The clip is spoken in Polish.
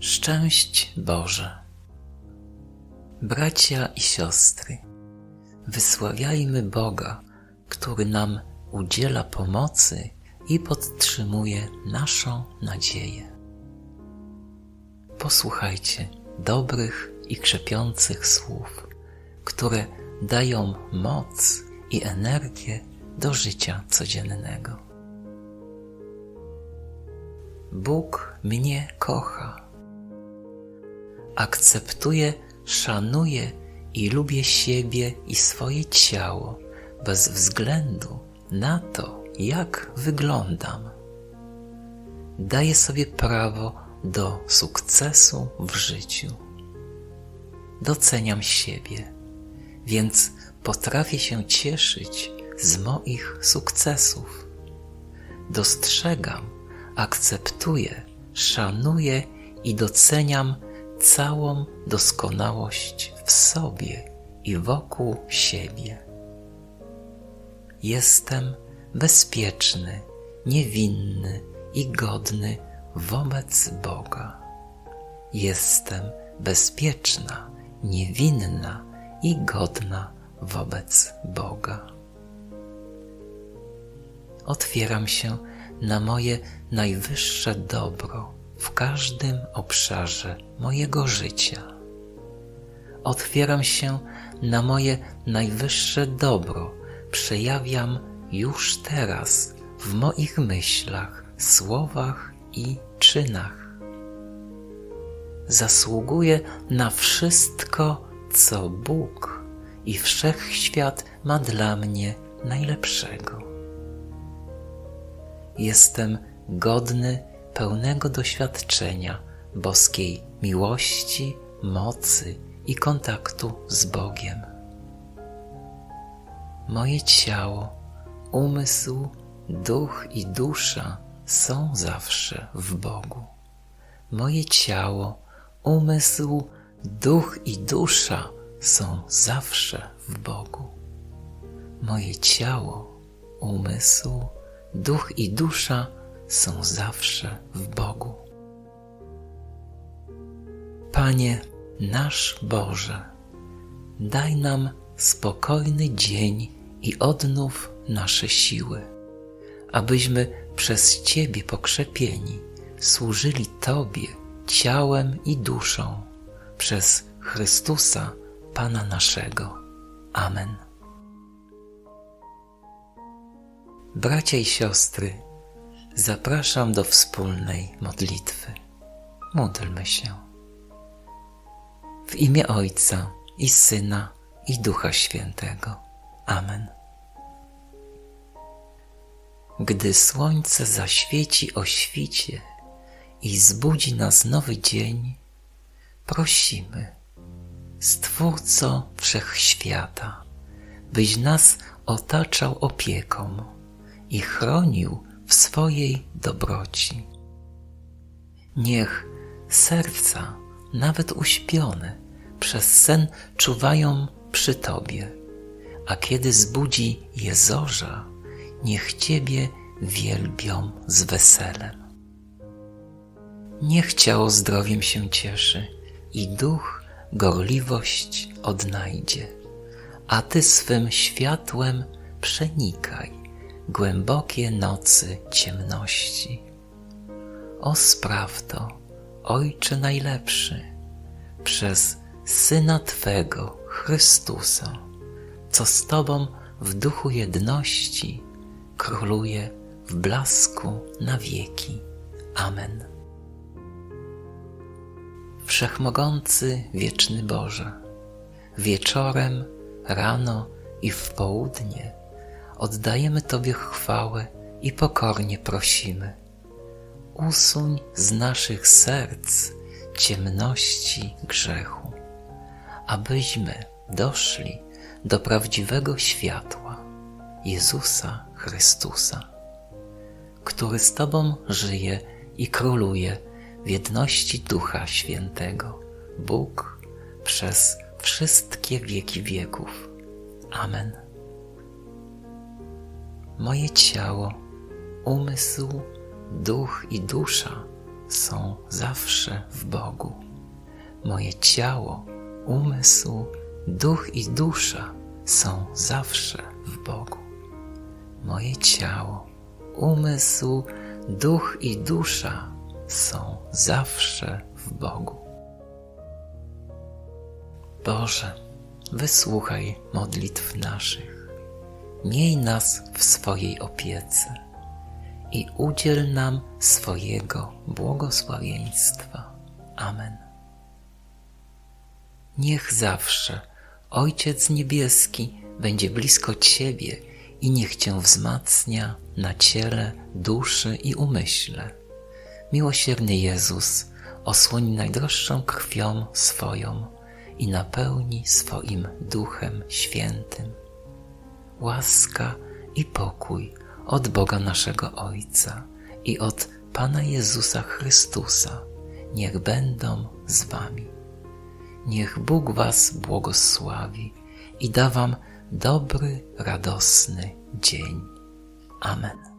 Szczęść Boże. Bracia i siostry, wysławiajmy Boga, który nam udziela pomocy i podtrzymuje naszą nadzieję. Posłuchajcie dobrych i krzepiących słów, które dają moc i energię do życia codziennego. Bóg mnie kocha. Akceptuję, szanuję i lubię siebie i swoje ciało bez względu na to, jak wyglądam. Daję sobie prawo do sukcesu w życiu. Doceniam siebie, więc potrafię się cieszyć z moich sukcesów. Dostrzegam, akceptuję, szanuję i doceniam całą doskonałość w sobie i wokół siebie. Jestem bezpieczny, niewinny i godny wobec Boga. Jestem bezpieczna, niewinna i godna wobec Boga. Otwieram się na moje najwyższe dobro w każdym obszarze mojego życia. Otwieram się na moje najwyższe dobro, przejawiam już teraz w moich myślach, słowach i czynach. Zasługuję na wszystko, co Bóg i wszechświat ma dla mnie najlepszego. Jestem godny pełnego doświadczenia boskiej miłości, mocy i kontaktu z Bogiem. Moje ciało, umysł, duch i dusza są zawsze w Bogu. Moje ciało, umysł, duch i dusza są zawsze w Bogu. Moje ciało, umysł, duch i dusza są zawsze w Bogu. Panie nasz Boże, daj nam spokojny dzień i odnów nasze siły, abyśmy przez Ciebie pokrzepieni służyli Tobie ciałem i duszą przez Chrystusa Pana naszego. Amen. Bracia i siostry, zapraszam do wspólnej modlitwy. Módlmy się. W imię Ojca i Syna i Ducha Świętego. Amen. Gdy słońce zaświeci o świcie i zbudzi nas nowy dzień, prosimy, Stwórco Wszechświata, byś nas otaczał opieką i chronił w swojej dobroci. Niech serca, nawet uśpione, przez sen czuwają przy Tobie, a kiedy zbudzi je zorza, niech Ciebie wielbią z weselem. Niech ciało zdrowiem się cieszy i duch gorliwość odnajdzie, a Ty swym światłem przenikaj głębokie nocy ciemności. O spraw to, Ojcze najlepszy, przez Syna Twego, Chrystusa, co z Tobą w duchu jedności króluje w blasku na wieki. Amen. Wszechmogący wieczny Boże, wieczorem, rano i w południe oddajemy Tobie chwałę i pokornie prosimy. Usuń z naszych serc ciemności grzechu, abyśmy doszli do prawdziwego światła Jezusa Chrystusa, który z Tobą żyje i króluje w jedności Ducha Świętego, Bóg przez wszystkie wieki wieków. Amen. Moje ciało, umysł, duch i dusza są zawsze w Bogu. Moje ciało, umysł, duch i dusza są zawsze w Bogu. Moje ciało, umysł, duch i dusza są zawsze w Bogu. Boże, wysłuchaj modlitw naszych. Miej nas w swojej opiece i udziel nam swojego błogosławieństwa. Amen. Niech zawsze Ojciec Niebieski będzie blisko Ciebie i niech Cię wzmacnia na ciele, duszy i umyśle. Miłosierny Jezus, osłoń najdroższą krwią swoją i napełni swoim Duchem Świętym. Łaska i pokój od Boga naszego Ojca i od Pana Jezusa Chrystusa niech będą z Wami. Niech Bóg Was błogosławi i da Wam dobry, radosny dzień. Amen.